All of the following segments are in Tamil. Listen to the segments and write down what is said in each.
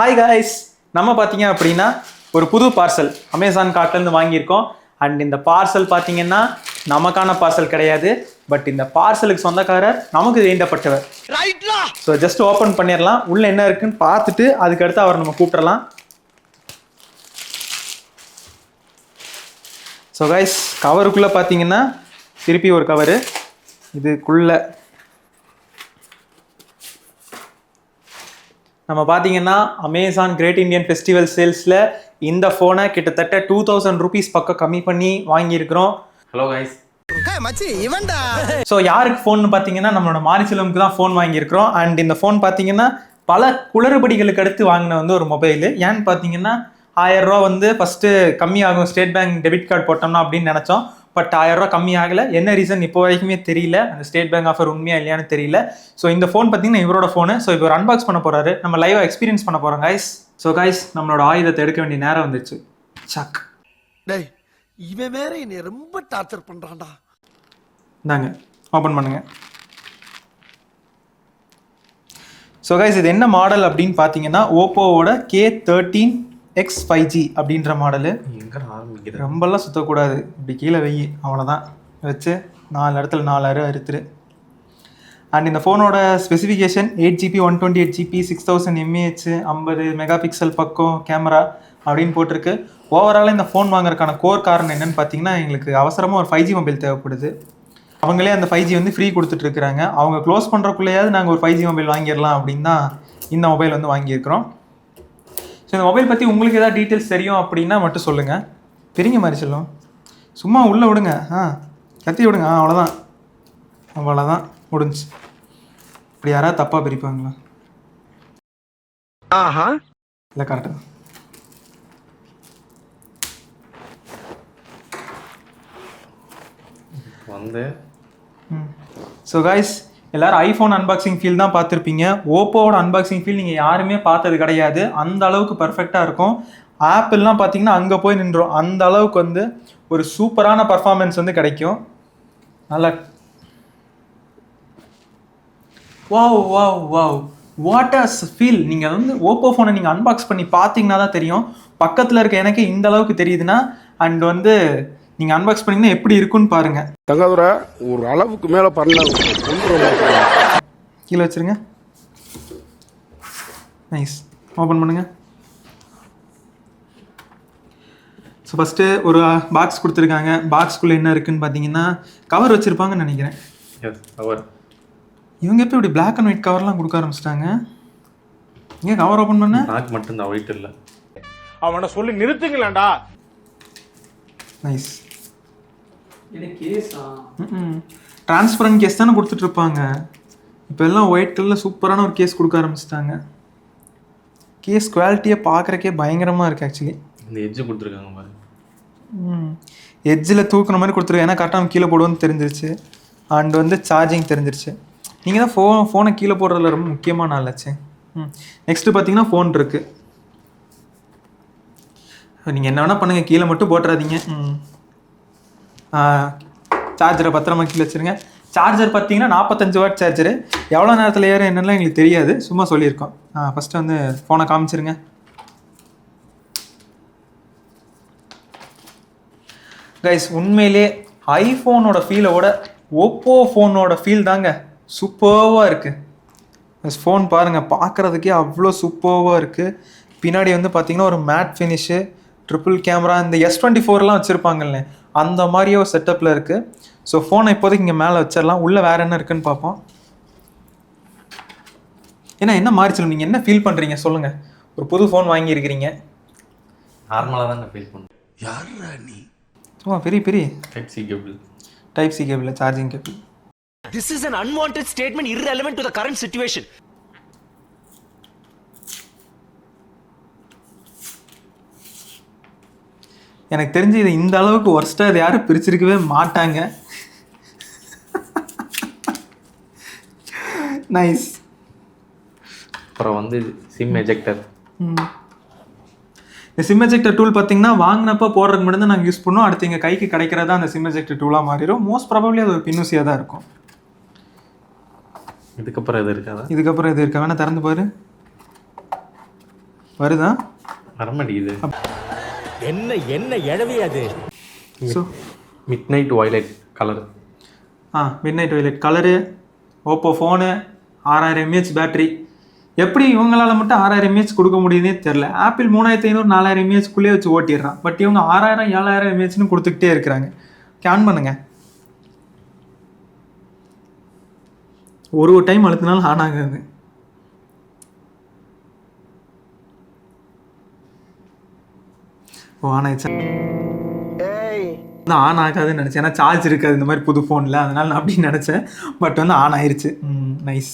ஹாய் காய்ஸ் நம்ம பார்த்தீங்க அப்படின்னா ஒரு புது பார்சல் அமேசான் கார்ட்லேருந்து வாங்கியிருக்கோம். அண்ட் இந்த பார்சல் பார்த்தீங்கன்னா நமக்கான பார்சல் கிடையாது. பட் இந்த பார்சலுக்கு சொந்தக்காரர் நமக்கு வேண்டப்பட்டவர். ஸோ ஜஸ்ட் ஓப்பன் பண்ணிடலாம். உள்ள என்ன இருக்குன்னு பார்த்துட்டு அதுக்கடுத்து அவரை நம்ம கூப்பிடலாம். ஸோ கைஸ் கவருக்குள்ளே பார்த்தீங்கன்னா திருப்பி ஒரு கவரு இதுக்குள்ள நம்ம பார்த்தீங்கன்னா அமேசான் கிரேட் இந்தியன் ஃபெஸ்டிவல் சேல்ஸில் இந்த ஃபோனை கிட்டத்தட்ட டூ தௌசண்ட் ருபீஸ் பக்கம் கம்மி பண்ணி வாங்கியிருக்கிறோம். ஹலோ கைஸ் மச்சி இவன்டா. ஸோ யாருக்கு ஃபோன் பார்த்தீங்கன்னா நம்மளோட மாரிசெல்வமுக்கு தான் ஃபோன் வாங்கியிருக்கிறோம். அண்ட் இந்த ஃபோன் பார்த்தீங்கன்னா பல குளறுபடிகளுக்கு அடுத்து வாங்கின வந்து ஒரு மொபைல் ஏன்னு பார்த்தீங்கன்னா ஆயிரம் ரூபா வந்து ஃபஸ்ட்டு கம்மியாகும் ஸ்டேட் பேங்க் டெபிட் கார்டு போட்டோம்னா அப்படின்னு நினச்சோம். பட் ஆயிரம் ரூபா கம்மி ஆகலை. என்ன ரீசன் இப்போ வரைக்குமே தெரியல. அந்த ஸ்டேட் பேங்க் ஆஃபர் உண்மையா இல்லையான்னு தெரியல. ஸோ இந்த ஃபோன் பார்த்தீங்கன்னா இவரோட ஃபோனு ஸோ இப்போ அன்பாக்ஸ் பண்ண போறாரு. நம்ம லைவாக எக்ஸ்பீரியன்ஸ் பண்ண போகிறோம் கைஸ் ஸோ கைஸ் நம்மளோட ஆயுதத்தை எடுக்க வேண்டிய நேரம் வந்துச்சு சக். டேய் இவன் வேற என்னை ரொம்ப டார்ச்சர் பண்றான்டா. இந்தாங்க ஓப்பன் பண்ணுங்க. ஸோ கைஸ் இது என்ன மாடல் அப்படின்னு பார்த்தீங்கன்னா ஓப்போவோட K thirteen X five G அப்படின்ற மாடலு எங்க ஆரம்பிக்குது? ரொம்பலாம் சுற்றக்கூடாது இப்படி கீழே வெயி அவ்வளோதான். வச்சு நாலு இடத்துல நாலு அரு அறுத்துரு. அண்ட் இந்த ஃபோனோட specification eight GB one twenty eight GB six thousand mAh ஐம்பது மெகா பிக்சல் பக்கம் கேமரா அப்படின்னு போட்டிருக்கு. ஓவராலாக இந்த ஃபோன் வாங்குறதுக்கான கோர் காரணம் என்னன்னு பார்த்தீங்கன்னா எங்களுக்கு அவசரமாக ஒரு ஃபைவ் ஜி மொபைல் தேவைப்படுது. அவங்களே அந்த ஃபைவ் ஜி வந்து ஃப்ரீ கொடுத்துட்ருக்குறாங்க அவங்க க்ளோஸ் பண்ணுறக்குள்ளேயாவது நாங்கள் ஒரு ஃபைவ் ஜி மொபைல் வாங்கிடலாம் அப்படின்னு தான் இந்த மொபைல் வந்து வாங்கியிருக்கிறோம். ஸோ இந்த மொபைல் பற்றி உங்களுக்கு ஏதாவது டீட்டெயில்ஸ் தெரியும் அப்படின்னா மட்டும் சொல்லுங்கள் பெரியங்க மாதிரி சொல்லும். சும்மா உள்ளே விடுங்க. ஆ கத்தி விடுங்க. ஆ அவ்வளோதான் அவ்வளோதான் முடிஞ்சு. இப்படி யாராவது தப்பாக பிரிப்பாங்களா? ஆஹா. இல்லை கரெக்டாக வந்து. ஸோ காய்ஸ் எல்லாரும் ஐஃபோன் அன்பாக்சிங் ஃபீல் தான் பார்த்துருப்பீங்க. ஓப்போவோட அன்பாக்சிங் ஃபீல் நீங்கள் யாருமே பார்த்தது கிடையாது. அந்த அளவுக்கு பர்ஃபெக்டாக இருக்கும். ஆப்பிள்லாம் பார்த்தீங்கன்னா அங்கே போய் நின்றோம். அந்த அளவுக்கு வந்து ஒரு சூப்பரான பர்ஃபார்மன்ஸ் வந்து கிடைக்கும். நல்லா wow wow wow what as feel நீங்கள் வந்து ஓப்போ ஃபோனை நீங்கள் அன்பாக்ஸ் பண்ணி பார்த்தீங்கன்னா தான் தெரியும். பக்கத்தில் இருக்க எனக்கு இந்த அளவுக்கு தெரியுதுன்னா அண்ட் வந்து நீங்கள் அன்பாக்ஸ் பண்ணீங்கன்னா எப்படி இருக்குன்னு பாருங்கள் தங்காதுரை ஒரு அளவுக்கு மேல பண்ண கீழே வச்சிருங்க. நைஸ் ஓப்பன் பண்ணுங்க. ஸோ ஃபஸ்ட்டு ஒரு பாக்ஸ் கொடுத்துருக்காங்க. பாக்ஸ்குள்ளே என்ன இருக்குன்னு பார்த்தீங்கன்னா கவர் வச்சுருப்பாங்கன்னு நினைக்கிறேன். எஸ் அவர் இவங்க எப்போ இப்படி Black அண்ட் ஒயிட் கவர்லாம் கொடுக்க ஆரம்பிச்சிட்டாங்க? ஏன் கவர் ஓப்பன் பண்ண? மட்டும் தான் ஒயிட் இல்லை. அவனை சொல்லி நிறுத்துங்களேன்டா. Nice transparent case? தானே கொடுத்துட்டு இருப்பாங்க இப்போ எல்லாம் ஒயிட் கலரில் சூப்பரான ஒரு கேஸ் கொடுக்க ஆரம்பிச்சிட்டாங்க. கேஸ் குவாலிட்டியை பார்க்குறக்கே பயங்கரமாக இருக்குது ஆக்சுவலி இந்த எட்ஜ் கொடுத்துருக்காங்க பாரு. எட்ஜில் தூக்குன மாதிரி கொடுத்துருவேன் ஏன்னா கரெக்டாக கீழே போடுவோன்னு தெரிஞ்சிருச்சு. அண்ட் வந்து சார்ஜிங் தெரிஞ்சிருச்சு. நீங்கள் தான் ஃபோன் ஃபோனை கீழே போடுறதுல ரொம்ப முக்கியமான ஆளாச்சு ம் நெக்ஸ்ட்டு பார்த்தீங்கன்னா ஃபோன் இருக்குது நீங்கள் என்ன வேணால் பண்ணுங்கள் கீழே மட்டும் போட்டுறாதீங்க. ம் சார்ஜரை பத்திரமா கீழே வச்சுருங்க. சார்ஜர் பார்த்தீங்கன்னா நாற்பத்தஞ்சு வாட் சார்ஜரு எவ்வளோ நேரத்தில் ஏறும் என்னெல்லாம் எங்களுக்கு தெரியாது. சும்மா சொல்லியிருக்கோம். ஃபஸ்ட்டு வந்து ஃபோனை காமிச்சிருங்க. கைஸ் உண்மையிலே ஐஃபோனோட ஃபீலோட ஓப்போ ஃபோனோட ஃபீல் தாங்க சூப்பர்வாக இருக்குது ஃபோன் பாருங்கள் பார்க்குறதுக்கே அவ்வளோ சூப்பர்வாக இருக்குது பின்னாடி வந்து பார்த்தீங்கன்னா ஒரு மேட் ஃபினிஷு ட்ரிபிள் கேமரா இந்த எஸ் டுவெண்ட்டி ஃபோர்லாம் வச்சுருப்பாங்கல்ல. அந்த மாதிரியே ஒரு செட்டப்பில் இருக்குது ஸோ ஃபோனை இப்போதைக்கு இங்கே மேலே வச்சிடலாம். உள்ளே வேறு என்ன இருக்குன்னு பார்ப்போம். ஏன்னா என்ன மாறி சொல்லுங்க நீங்கள் என்ன ஃபீல் பண்ணுறீங்க சொல்லுங்கள் ஒரு புது ஃபோன் வாங்கியிருக்கிறீங்க நார்மலாக தாங்க ஃபீல் பண்ணுறேன் யாரா நீ? சும்மா பெரிய பெரிய. Type C cable type C cable charging cable This is an unwanted statement irrelevant to the current situation. எனக்கு தெரிஞ்சு இது இந்த அளவுக்கு ஒர்ஸ்ட்டாக இது யாரும் பிரிச்சிருக்கவே மாட்டாங்க. நைஸ் அப்புறம் வந்து சிம் எஜெக்டர் இந்த சிம் எஜெக்டர் டூல் பார்த்தீங்கன்னா வாங்கினப்போ போடுறதுக்கு மட்டும் நாங்கள் யூஸ் பண்ணோம் அடுத்து எங்கள் கைக்கு கிடைக்கிறதா அந்த சிம் எஜெக்டர் டூலாக மாறிடும். மோஸ்ட் ப்ராபப்ளி அது ஒரு பின்னூசியாக தான் இருக்கும். இதுக்கப்புறம் எது இருக்காதா? இதுக்கப்புறம் இது இருக்க? வேணா திறந்து பாரு. வருதா? வர மாட்டேங்குது. என்ன என்ன அது? So midnight violet colour ஆ midnight violet colour Oppo phone ஆறாயிரம் எம்ஏஹெச் பேட்டரி எப்படி இவங்களால மட்டும் ஆறாயிரம் எம்ஏஹெச் கொடுக்க முடியுதுனே தெரில ஆப்பிள் மூணாயிரத்தி ஐநூறு நாலாயிரம் எம்ஏஹெச்குள்ளேயே வச்சு ஓட்டிடுறான். பட் இவங்க ஆறாயிரம் ஏழாயிரம் எம்ஏஹெச்னு கொடுத்துக்கிட்டே இருக்கிறாங்க. கேன் பண்ணுங்க. ஒரு ஒரு டைம் அழுத்தினாலும் ஆன் ஆகாது. ஓ ஆன் ஆயிடுச்சா ஆன் ஆகாதுன்னு நினச்சேன். ஏன்னா சார்ஜ் இருக்காது இந்த மாதிரி புது ஃபோனில் அதனால நான் அப்படின்னு நினச்சேன். பட் வந்து ஆன் ஆயிருச்சு. நைஸ்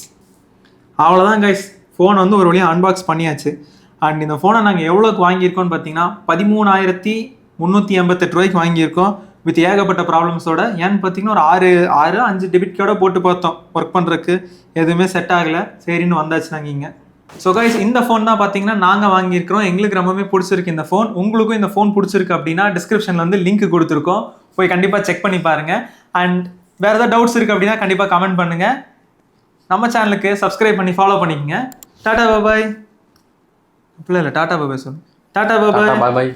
அவ்வளோதான் கைஸ் ஃபோன் வந்து ஒரு வழியாக அன்பாக்ஸ் பண்ணியாச்சு. அண்ட் இந்த ஃபோனை நாங்கள் எவ்வளோக்கு வாங்கியிருக்கோம்னு பார்த்தீங்கன்னா பதிமூணாயிரத்தி முந்நூற்றி எண்பத்தெட்டு ரூபாய்க்கு வாங்கியிருக்கோம். வித் ஏகப்பட்ட ப்ராப்ளம்ஸோட ஏன்னு பார்த்தீங்கன்னா ஒரு ஆறு ஆறு அஞ்சு டெபிட் கார்டை போட்டு பார்த்தோம் ஒர்க் பண்ணுறதுக்கு எதுவுமே செட் ஆகலை. சரின்னு வந்தாச்சு நாங்கள் இங்கே. ஸோ கைஸ் இந்த ஃபோன் தான் பார்த்தீங்கன்னா நாங்கள் வாங்கியிருக்கிறோம். எங்களுக்கு ரொம்பவே பிடிச்சிருக்கு இந்த ஃபோன் உங்களுக்கும் இந்த ஃபோன் பிடிச்சிருக்கு அப்படின்னா டிஸ்கிரிப்ஷனில் வந்து லிங்க் கொடுத்துருக்கோம். போய் கண்டிப்பாக செக் பண்ணி பாருங்கள் அண்ட் வேறு ஏதாவது டவுட்ஸ் இருக்குது அப்படின்னா கண்டிப்பாக கமெண்ட் பண்ணுங்கள் நம்ம சேனலுக்கு சப்ஸ்கிரைப் பண்ணி ஃபாலோ பண்ணிக்கங்க. டாடா பாபாய் இல்லை இல்லை. டாடா பாபாய் சொல்லு. டாடா பாபாய் பாய்